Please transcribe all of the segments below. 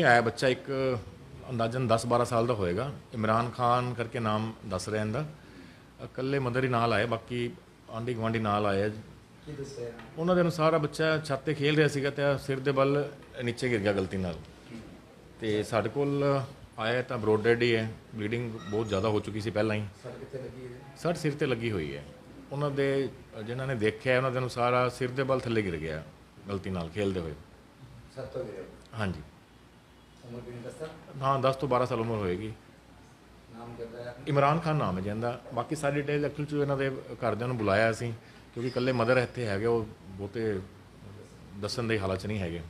ਹੁਣੇ ਆਇਆ ਬੱਚਾ ਇੱਕ ਅੰਦਾਜ਼ਨ 10-12 ਸਾਲ ਦਾ ਹੋਏਗਾ। ਇਮਰਾਨ ਖਾਨ ਕਰਕੇ ਨਾਮ ਦੱਸ ਰਿਹਾ ਇਹਦਾ। ਇਕੱਲੇ ਮਦਰ ਹੀ ਨਾਲ ਆਏ ਬਾਕੀ ਆਂਢੀ ਗੁਆਂਢੀ ਨਾਲ ਆਏ ਆ। ਕੀ ਦੱਸਿਆ ਉਹਨਾਂ ਦੇ ਅਨੁਸਾਰ ਆ ਬੱਚਾ ਛੱਤ ਤੇ ਖੇਲ ਰਿਹਾ ਸੀਗਾ ਤੇ ਸਿਰ ਦੇ ਬਲ ਨੀਚੇ ਗਿਰ ਗਿਆ ਗਲਤੀ ਨਾਲ। ਤੇ ਸਾਡੇ ਕੋਲ ਆਇਆ ਤਾਂ ਬਰੋਡ ਹੀ ਹੈ। ਬਲੀਡਿੰਗ ਬਹੁਤ ਜ਼ਿਆਦਾ ਹੋ ਚੁੱਕੀ ਸੀ ਪਹਿਲਾਂ ਹੀ। ਸੜ ਕਿੱਥੇ ਲੱਗੀ ਹੈ? ਸੱਟ ਸਿਰ ਤੇ ਲੱਗੀ ਹੋਈ ਹੈ। ਉਹਨਾਂ ਦੇ ਜਿਨ੍ਹਾਂ ਨੇ ਦੇਖਿਆ ਉਹਨਾਂ ਦੇ ਅਨੁਸਾਰ ਆ ਸਿਰ ਦੇ ਬਲ ਥੱਲੇ ਗਿਰ ਗਿਆ ਗਲਤੀ ਨਾਲ ਖੇਲਦੇ ਹੋਏ। ਸੱਤ ਹੋ ਗਏ ਹਾਂਜੀ। ਉਮਰ ਕਿੰਨੀ ਦੱਸਾ? ਹਾਂ 10 ਤੋਂ 12 ਸਾਲ ਉਮਰ ਹੋਏਗੀ। ਨਾਮ ਕਿਹਦਾ ਹੈ? ਇਮਰਾਨ ਖਾਨ ਨਾਮ ਹੈ ਜਿਹਦਾ। ਬਾਕੀ ਸਾਰੀ ਡਿਟੇਲ ਐਕਚੁਅਲ ਚ ਇਹਨਾਂ ਦੇ ਘਰਦਿਆਂ ਨੂੰ ਬੁਲਾਇਆ ਸੀ ਕਿਉਂਕਿ ਇਕੱਲੇ ਮਦਰ ਇੱਥੇ ਹੈਗੇ ਉਹ ਬਹੁਤੇ ਦੱਸਣ ਦੇ ਹਾਲਾਤ ਚ ਨਹੀਂ ਹੈਗੇ।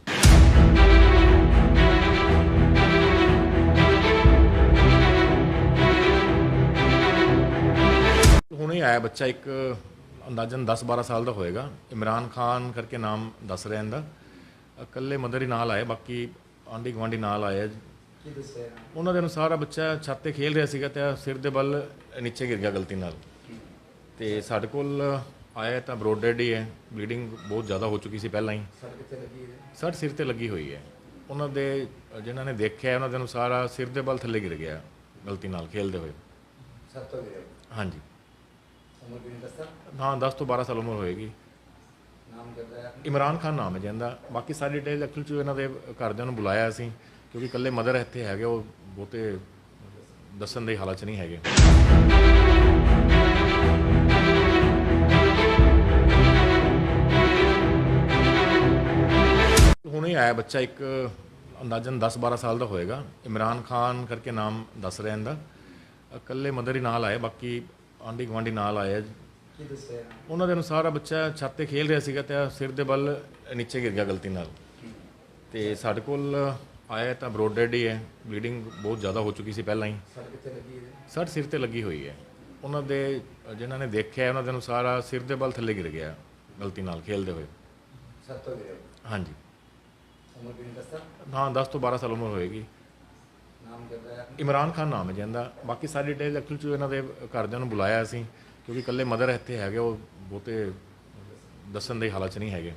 ਹੁਣੇ ਆਇਆ ਬੱਚਾ ਇੱਕ ਅੰਦਾਜ਼ਨ 10-12 ਸਾਲ ਦਾ ਹੋਏਗਾ। ਇਮਰਾਨ ਖਾਨ ਕਰਕੇ ਨਾਮ ਦੱਸ ਰਿਹਾ ਇਹਦਾ। ਇਕੱਲੇ ਮਦਰ ਹੀ ਨਾਲ ਆਏ ਬਾਕੀ ਆਂਢੀ ਗੁਆਂਢੀ ਨਾਲ ਆਏ ਆ। ਕੀ ਦੱਸਿਆ? ਉਹਨਾਂ ਦੇ ਅਨੁਸਾਰ ਆ ਬੱਚਾ ਛੱਤ ਤੇ ਖੇਲ ਰਿਹਾ ਸੀਗਾ ਤੇ ਸਿਰ ਦੇ ਬਲ ਨੀਚੇ ਗਿਰ ਗਿਆ ਗਲਤੀ ਨਾਲ। ਤੇ ਸਾਡੇ ਕੋਲ ਆਇਆ ਤਾਂ ਬਰੋਡ ਹੀ ਹੈ। ਬਲੀਡਿੰਗ ਬਹੁਤ ਜ਼ਿਆਦਾ ਹੋ ਚੁੱਕੀ ਸੀ ਪਹਿਲਾਂ ਹੀ। ਸੜ ਕਿੱਥੇ ਲੱਗੀ ਹੈ? ਸੱਟ ਸਿਰ ਤੇ ਲੱਗੀ ਹੋਈ ਹੈ। ਉਹਨਾਂ ਦੇ ਜਿਨ੍ਹਾਂ ਨੇ ਦੇਖਿਆ ਉਹਨਾਂ ਦੇ ਅਨੁਸਾਰ ਆ ਸਿਰ ਦੇ ਬਲ ਥੱਲੇ ਗਿਰ ਗਿਆ ਗਲਤੀ ਨਾਲ ਖੇਲਦੇ ਹੋਏ। ਸੱਤ ਹੋ ਗਏ ਹਾਂਜੀ। ਉਮਰ ਕਿੰਨੀ ਦੱਸਾ? ਹਾਂ 10 ਤੋਂ 12 ਸਾਲ ਉਮਰ ਹੋਏਗੀ। ਨਾਮ ਕਿਹਦਾ ਇਮਰਾਨ ਖਾਨ ਨਾਮ ਹੈ ਜਾਂਦਾ ਬਾਕੀ ਸਾਰੀ ਡਿਟੇਲ ਐਕਚੁਅਲ ਚ ਇਹਨਾਂ ਦੇ ਘਰਦਿਆਂ ਨੂੰ ਬੁਲਾਇਆ ਅਸੀਂ, ਕਿਉਂਕਿ ਇਕੱਲੇ ਮਦਰ ਇੱਥੇ ਹੈਗੇ, ਉਹ ਬਹੁਤੇ ਦੱਸਣ ਦੇ ਹਾਲਾਤ ਚ ਨਹੀਂ ਹੈਗੇ। ਹੁਣੇ ਆਇਆ ਬੱਚਾ ਇੱਕ ਅੰਦਾਜ਼ਨ 10-12 ਸਾਲ ਦਾ ਹੋਏਗਾ। ਇਮਰਾਨ ਖਾਨ ਕਰਕੇ ਨਾਮ ਦੱਸ ਰਿਹਾ ਇਹਦਾ। ਇਕੱਲੇ ਮਦਰ ਹੀ ਨਾਲ ਆਏ, ਬਾਕੀ ਆਂਢੀ ਗੁਆਂਢੀ ਨਾਲ ਆਏ ਕੀ ਦੱਸਿਆ ਉਹਨਾਂ ਦੇ ਅਨੁਸਾਰ ਆ ਬੱਚਾ ਛੱਤ ਤੇ ਖੇਲ ਰਿਹਾ ਸੀਗਾ ਤੇ ਸਿਰ ਦੇ ਬਲ ਨੀਚੇ ਗਿਰ ਗਿਆ ਗਲਤੀ ਨਾਲ। ਤੇ ਸਾਡੇ ਕੋਲ ਆਇਆ ਤਾਂ ਬਰੋਡ ਡੈਡ ਹੀ ਹੈ ਬਲੀਡਿੰਗ ਬਹੁਤ ਜ਼ਿਆਦਾ ਹੋ ਚੁੱਕੀ ਸੀ ਪਹਿਲਾਂ ਹੀ। ਸੜ ਕਿੱਥੇ ਲੱਗੀ ਹੈ ਸੱਟ ਸਿਰ ਤੇ ਲੱਗੀ ਹੋਈ ਹੈ। ਉਹਨਾਂ ਦੇ ਜਿਨ੍ਹਾਂ ਨੇ ਦੇਖਿਆ ਉਹਨਾਂ ਦੇ ਅਨੁਸਾਰ ਆ ਸਿਰ ਦੇ ਬਲ ਥੱਲੇ ਗਿਰ ਗਿਆ ਗਲਤੀ ਨਾਲ ਖੇਲਦੇ ਹੋਏ। ਸੱਤ ਹੋ ਗਏ ਹਾਂਜੀ। ਉਮਰ ਕਿੰਨੀ ਦੱਸਾ ਹਾਂ 10 ਤੋਂ 12 ਸਾਲ ਉਮਰ ਹੋਏਗੀ। ਨਾਮ ਕਿਹਦਾ ਹੈ? ਇਮਰਾਨ ਖਾਨ ਨਾਮ ਹੈ ਜਿਹਦਾ। ਬਾਕੀ ਸਾਰੀ ਡਿਟੇਲ ਐਕਚੁਅਲ ਚ ਇਹਨਾਂ ਦੇ ਘਰਦਿਆਂ ਨੂੰ ਬੁਲਾਇਆ ਸੀ ਕਿਉਂਕਿ ਇਕੱਲੇ ਮਦਰ ਇੱਥੇ ਹੈਗੇ ਉਹ ਬਹੁਤੇ ਦੱਸਣ ਦੇ ਹਾਲਾਤ ਚ ਨਹੀਂ ਹੈਗੇ।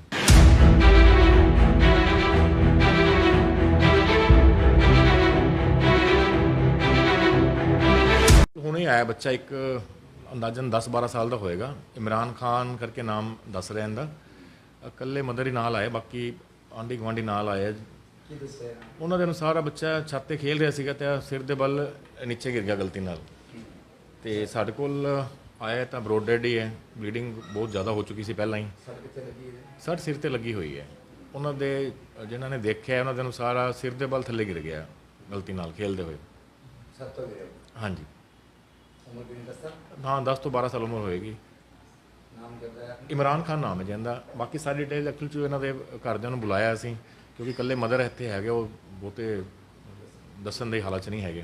ਹੁਣੇ ਆਇਆ ਬੱਚਾ ਇੱਕ ਅੰਦਾਜ਼ਨ 10-12 ਸਾਲ ਦਾ ਹੋਏਗਾ। ਇਮਰਾਨ ਖਾਨ ਕਰਕੇ ਨਾਮ ਦੱਸ ਰਿਹਾ ਇਹਦਾ। ਇਕੱਲੇ ਮਦਰ ਹੀ ਨਾਲ ਆਏ ਬਾਕੀ ਆਂਢੀ ਗੁਆਂਢੀ ਨਾਲ ਆਏ ਆ। ਕੀ ਦੱਸਿਆ ਉਹਨਾਂ ਦੇ ਅਨੁਸਾਰ ਆ ਬੱਚਾ ਛੱਤ ਤੇ ਖੇਲ ਰਿਹਾ ਸੀਗਾ ਤੇ ਸਿਰ ਦੇ ਬਲ ਨੀਚੇ ਗਿਰ ਗਿਆ ਗਲਤੀ ਨਾਲ। ਤੇ ਸਾਡੇ ਕੋਲ ਆਇਆ ਤਾਂ ਬਰੋਡ ਡੈਡ ਹੀ। ਹੈ ਬਲੀਡਿੰਗ ਬਹੁਤ ਜ਼ਿਆਦਾ ਹੋ ਚੁੱਕੀ ਸੀ ਪਹਿਲਾਂ ਹੀ। ਸੜ ਕਿੱਥੇ ਲੱਗੀ ਹੈ? ਸੱਟ ਸਿਰ ਤੇ ਲੱਗੀ ਹੋਈ ਹੈ। ਉਹਨਾਂ ਦੇ ਜਿਨ੍ਹਾਂ ਨੇ ਦੇਖਿਆ ਉਹਨਾਂ ਦੇ ਅਨੁਸਾਰ ਆ ਸਿਰ ਦੇ ਬਲ ਥੱਲੇ ਗਿਰ ਗਿਆ। ਗਲਤੀ ਨਾਲ ਖੇਲਦੇ ਹੋਏ। ਸੱਤ ਹੋ ਗਏ ਹਾਂਜੀ। ਉਮਰ ਕਿੰਨੀ ਦੱਸਾ ਹਾਂ 10 ਤੋਂ 12 ਸਾਲ ਉਮਰ ਹੋਏਗੀ। ਨਾਮ ਕਿਹਦਾ ਹੈ? ਇਮਰਾਨ ਖਾਨ ਨਾਮ ਹੈ ਜਿਹਦਾ। ਬਾਕੀ ਸਾਰੀ ਡਿਟੇਲ ਐਕਚੁਅਲ ਚ ਇਹਨਾਂ ਦੇ ਘਰਦਿਆਂ ਨੂੰ ਬੁਲਾਇਆ ਸੀ ਕਿਉਂਕਿ ਇਕੱਲੇ ਮਦਰ ਇੱਥੇ ਹੈਗੇ ਉਹ ਬਹੁਤੇ ਦੱਸਣ ਦੇ ਹਾਲਾਤ ਚ ਨਹੀਂ ਹੈਗੇ।